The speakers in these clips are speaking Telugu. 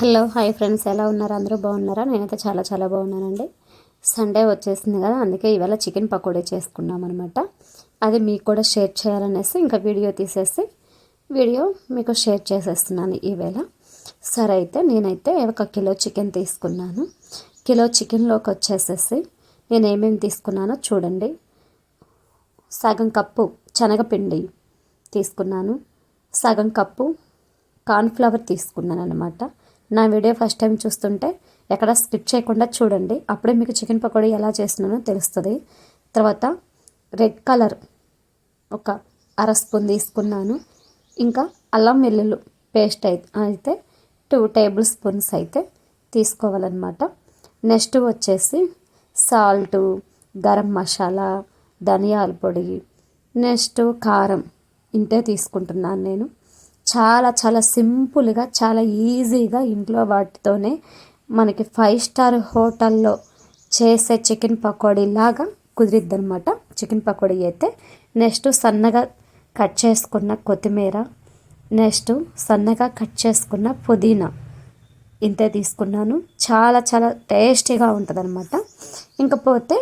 Hello hi friends. ఎలా ఉన్నారు? అందరూ బాగున్నారా? నేనైతే చాలా చాలా బాగున్నానండి. సండే వచ్చేసింది కదా అందుకే ఇవాళ చికెన్ పకోడీ చేసుకున్నాం అనమాట అది మీకు కూడా షేర్ చేయాలనేసి ఇంకా వీడియో తీసేసి వీడియో మీకు షేర్ చేసేస్తున్నాను ఈవేళ. సరే అయితే నేనైతే ఒక కిలో చికెన్ తీసుకున్నాను. కిలో చికెన్లోకి వచ్చేసేసి నేను ఏమేమి తీసుకున్నానో చూడండి. సగం కప్పు శనగపిండి తీసుకున్నాను. సగం కప్పు కార్న్ఫ్లవర్ తీసుకున్నాను అనమాట నా వీడియో ఫస్ట్ టైం చూస్తుంటే ఎక్కడ స్కిప్ చేయకుండా చూడండి. అప్పుడే మీకు చికెన్ పకోడీ ఎలా చేస్తున్నానో తెలుస్తుంది. తర్వాత రెడ్ కలర్ ఒక అర స్పూన్ తీసుకున్నాను. ఇంకా అల్లం వెల్లుల్లి పేస్ట్ అయితే అయితే టూ టేబుల్ స్పూన్స్ అయితే తీసుకోవాలన్నమాట. నెక్స్ట్ వచ్చేసి సాల్టు గరం మసాలా ధనియాల పొడి నెక్స్ట్ కారం ఇంతే తీసుకుంటున్నాను నేను. చాలా చాలా సింపుల్గా చాలా ఈజీగా ఇంట్లో వాటితోనే మనకి ఫైవ్ స్టార్ హోటల్లో చేసే చికెన్ పకోడీ లాగా కుదిరిద్ది అనమాట చికెన్ పకోడీ అయితే నెక్స్ట్ సన్నగా కట్ చేసుకున్న కొత్తిమీర నెక్స్ట్ సన్నగా కట్ చేసుకున్న పుదీనా ఇంతే తీసుకున్నాను. చాలా చాలా టేస్టీగా ఉంటుంది అనమాట ఇంకపోతే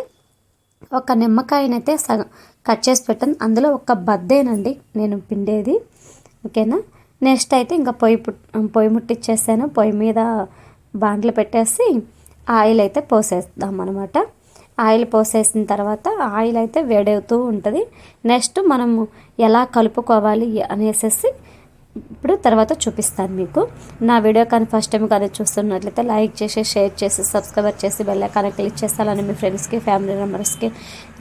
ఒక నిమ్మకాయనైతే సగం కట్ చేసి పెట్టాను. అందులో ఒక బద్దేనండి నేను పిండేది. ఓకేనా? నెక్స్ట్ అయితే ఇంకా పొయ్యి పొయ్యి ముట్టించేసాను పొయ్యి మీద బాండ్లు పెట్టేసి ఆయిల్ అయితే పోసేద్దాం అనమాట ఆయిల్ పోసేసిన తర్వాత ఆయిల్ అయితే వేడవుతూ ఉంటుంది. నెక్స్ట్ మనము ఎలా కలుపుకోవాలి అనేసి ఇప్పుడు తర్వాత చూపిస్తాను మీకు. నా వీడియో కానీ ఫస్ట్ టైం కానీ చూస్తున్నట్లయితే లైక్ చేసి షేర్ చేసి సబ్స్క్రైబర్ చేసి బెల్ ఐకాన్ క్లిక్ చేస్తాలని మీ ఫ్రెండ్స్కి ఫ్యామిలీ మెంబర్స్కి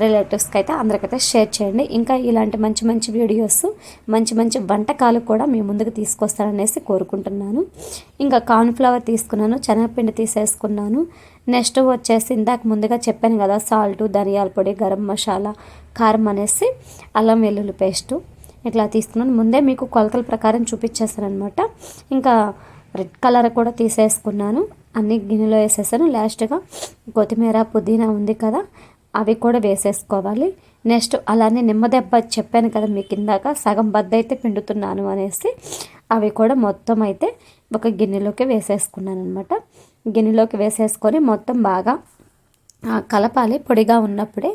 రిలేటివ్స్కి అయితే అందరికైతే షేర్ చేయండి. ఇంకా ఇలాంటి మంచి మంచి వీడియోస్ మంచి మంచి వంటకాలు కూడా మీ ముందుకు తీసుకొస్తారనేసి కోరుకుంటున్నాను. ఇంకా కార్న్ఫ్లవర్ తీసుకున్నాను శనగపిండి తీసేసుకున్నాను. నెక్స్ట్ వచ్చేసి ఇందాక ముందుగా చెప్పాను కదా సాల్ట్ ధనియాల పొడి గరం మసాలా కారం అనేసి అల్లం వెల్లుల్లి పేస్టు. ఇట్లా తీసుకున్నాను ముందే మీకు కొలతల ప్రకారం చూపించేస్తాను అనమాట ఇంకా రెడ్ కలర్ కూడా తీసేసుకున్నాను. అన్ని గిన్నెలో వేసేసాను. లాస్ట్గా కొత్తిమీర పుదీనా ఉంది కదా అవి కూడా వేసేసుకోవాలి. నెక్స్ట్ అలానే నిమ్మదెబ్బ చెప్పాను కదా మీకు ఇందాక సగం బద్ద అయితే పిండుతున్నాను అనేసి అవి కూడా మొత్తం అయితే ఒక గిన్నెలోకి వేసేసుకున్నాను అనమాట గిన్నెలోకి వేసేసుకొని మొత్తం బాగా కలపాలి పొడిగా ఉన్నప్పుడే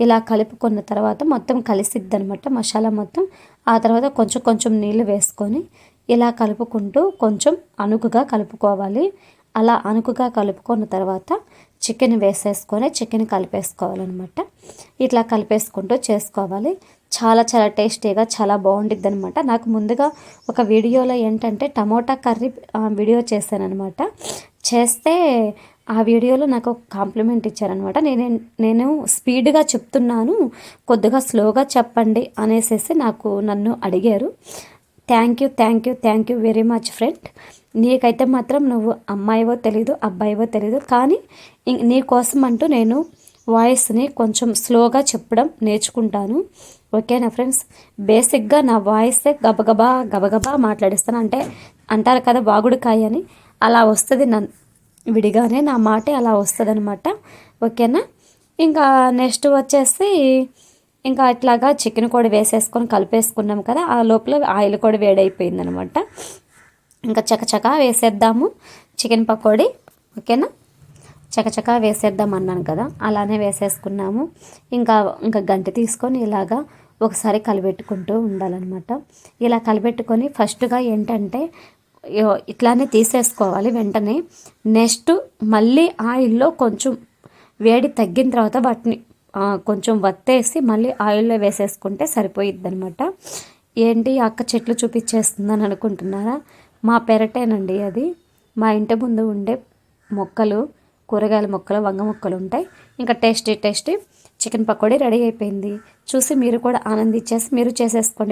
ఇలా కలుపుకున్న తర్వాత మొత్తం కలిసిద్ది అనమాట మసాలా మొత్తం. ఆ తర్వాత కొంచెం కొంచెం నీళ్ళు వేసుకొని ఇలా కలుపుకుంటూ కొంచెం అణుకుగా కలుపుకోవాలి. అలా అణుకుగా కలుపుకున్న తర్వాత చికెన్ వేసేసుకొని చికెన్ కలిపేసుకోవాలన్నమాట. ఇట్లా కలిపేసుకుంటూ చేసుకోవాలి. చాలా చాలా టేస్టీగా చాలా బాగుండిద్ది అనమాట నాకు ముందుగా ఒక వీడియోలో ఏంటంటే టమోటా కర్రీ వీడియో చేశానమాట చేస్తే ఆ వీడియోలో నాకు ఒక కాంప్లిమెంట్ ఇచ్చారనమాట నేను నేను స్పీడ్గా చెప్తున్నాను కొద్దిగా స్లోగా చెప్పండి అనేసి నాకు నన్ను అడిగారు. Thank you thank you thank you very much friend. నీకైతే మాత్రం నువ్వు అమ్మాయివో తెలీదు అబ్బాయివో తెలీదు కానీ నీ కోసం అంటూ నేను వాయిస్ని కొంచెం స్లోగా చెప్పడం నేర్చుకుంటాను. ఓకేనా ఫ్రెండ్స్? బేసిక్గా నా వాయిసే గబగబా గబగబా మాట్లాడిస్తాను. అంటే అంటారు కదా బాగుడికాయ అని. అలా వస్తుంది నన్ను విడిగానే నా మాటే అలా వస్తుంది అనమాట ఓకేనా? ఇంకా నెక్స్ట్ వచ్చేసి ఇంకా ఇట్లాగా చికెన్ కూడా వేసేసుకొని కలిపేసుకున్నాం కదా ఆ లోపల ఆయిల్ కూడా వేడైపోయింది అనమాట ఇంకా చకచక వేసేద్దాము చికెన్ పకోడీ. ఓకేనా? చకచక వేసేద్దాం అన్నాను కదా అలానే వేసేసుకున్నాము. ఇంకా ఇంకా గంట తీసుకొని ఇలాగా ఒకసారి కలిపెట్టుకుంటూ ఉండాలన్నమాట. ఇలా కలిపెట్టుకొని ఫస్ట్గా ఏంటంటే ఇట్లానే తీసేసుకోవాలి వెంటనే. నెక్స్ట్ మళ్ళీ ఆయిల్లో కొంచెం వేడి తగ్గిన తర్వాత వాటిని కొంచెం వత్తేసి మళ్ళీ ఆయిల్లో వేసేసుకుంటే సరిపోయిద్ది అనమాట ఏంటి అక్క చెట్లు చూపించేస్తుందని అనుకుంటున్నారా? మా పెరటేనండి అది. మా ఇంటి ముందు ఉండే మొక్కలు కూరగాయల మొక్కలు వంగ మొక్కలు ఉంటాయి. ఇంకా tasty tasty chicken pakodi ready అయిపోయింది. చూసి మీరు కూడా ఆనందించేసి మీరు చేసేసుకోండి.